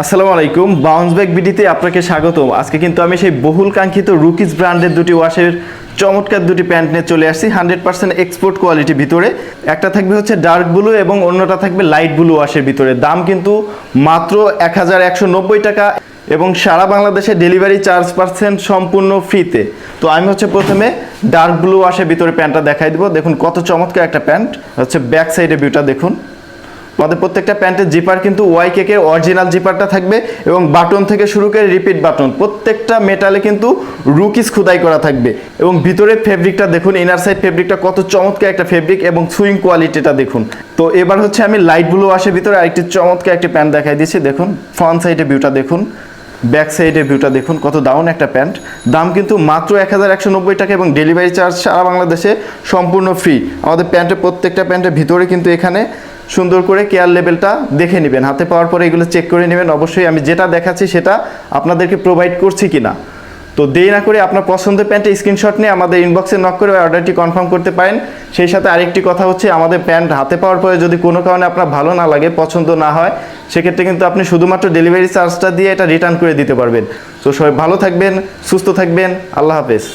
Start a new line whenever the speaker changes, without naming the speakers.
আসসালামু আলাইকুম। Bounce back বিডিতে আপনাকে স্বাগতম। আজকে কিন্তু আমি সেই বহুল কাঙ্ক্ষিত রুকিস ব্র্যান্ডের দুটি ওয়াশের চমৎকার দুটি প্যান্ট নিয়ে চলে আসছি হান্ড্রেড পার্সেন্ট এক্সপোর্ট কোয়ালিটি ভিতরে। একটা থাকবে হচ্ছে ডার্ক ব্লু এবং অন্যটা থাকবে লাইট ব্লু ওয়াশের ভিতরে। দাম কিন্তু মাত্র এক হাজার একশো নব্বই টাকা এবং সারা বাংলাদেশে ডেলিভারি চার্জ পার্সেন্ট সম্পূর্ণ ফ্রিতে তো আমি হচ্ছে প্রথমে ডার্ক ব্লু ওয়াশের ভিতরে প্যান্টটা দেখাই দেবো। দেখুন কত চমৎকার একটা প্যান্ট হচ্ছে ব্যাক সাইডে ভিউটা দেখুন। আমাদের প্রত্যেকটা প্যান্টের জিপার কিন্তু ওয়াই কেকের অরিজিনাল জিপারটা থাকবে এবং বাটন থেকে শুরু করে রিপিট বাটন প্রত্যেকটা মেটালে কিন্তু রুকিস খুদাই করা থাকবে। এবং ভিতরে ফেব্রিকটা দেখুন ইনার সাইড ফেব্রিকটা কত চমৎকার একটা ফেব্রিক এবং সুইং কোয়ালিটিটা দেখুন। তো এবার হচ্ছে আমি লাইট ব্লু আসে ভিতরে আরেকটি চমৎকার একটি প্যান্ট দেখাই দিয়েছি দেখুন ফ্রন্ট সাইডে ভিউটা দেখুন ব্যাক সাইডের ভিউটা দেখুন, কত দাউন একটা প্যান্ট দাম কিন্তু মাত্র এক হাজার একশো নব্বই টাকা এবং ডেলিভারি চার্জ সারা বাংলাদেশে সম্পূর্ণ ফ্রি আমাদের প্যান্টের প্রত্যেকটা প্যান্টের ভিতরে কিন্তু এখানে সুন্দর করে কেয়ার লেভেলটা দেখে নেবেন। হাতে পাওয়ার পরে এগুলো চেক করে নেবেন। অবশ্যই আমি যেটা দেখাচ্ছি সেটা আপনাদেরকে প্রোভাইড করছি কিনা। তো দেরি না করে আপনার পছন্দের প্যান্টে স্ক্রিনশট নিয়ে আমাদের ইনবক্সে নক করে অর্ডারটি কনফার্ম করতে পারেন। সেই সাথে আরেকটি কথা হচ্ছে, আমাদের প্যান্ট হাতে পাওয়ার পরে যদি কোনো কারণে আপনার ভালো না লাগে, পছন্দ না হয়, সেক্ষেত্রে কিন্তু আপনি শুধুমাত্র ডেলিভারি চার্জটা দিয়ে এটা রিটার্ন করে দিতে পারবেন। তো সবাই ভালো থাকবেন, সুস্থ থাকবেন। আল্লাহ হাফেজ।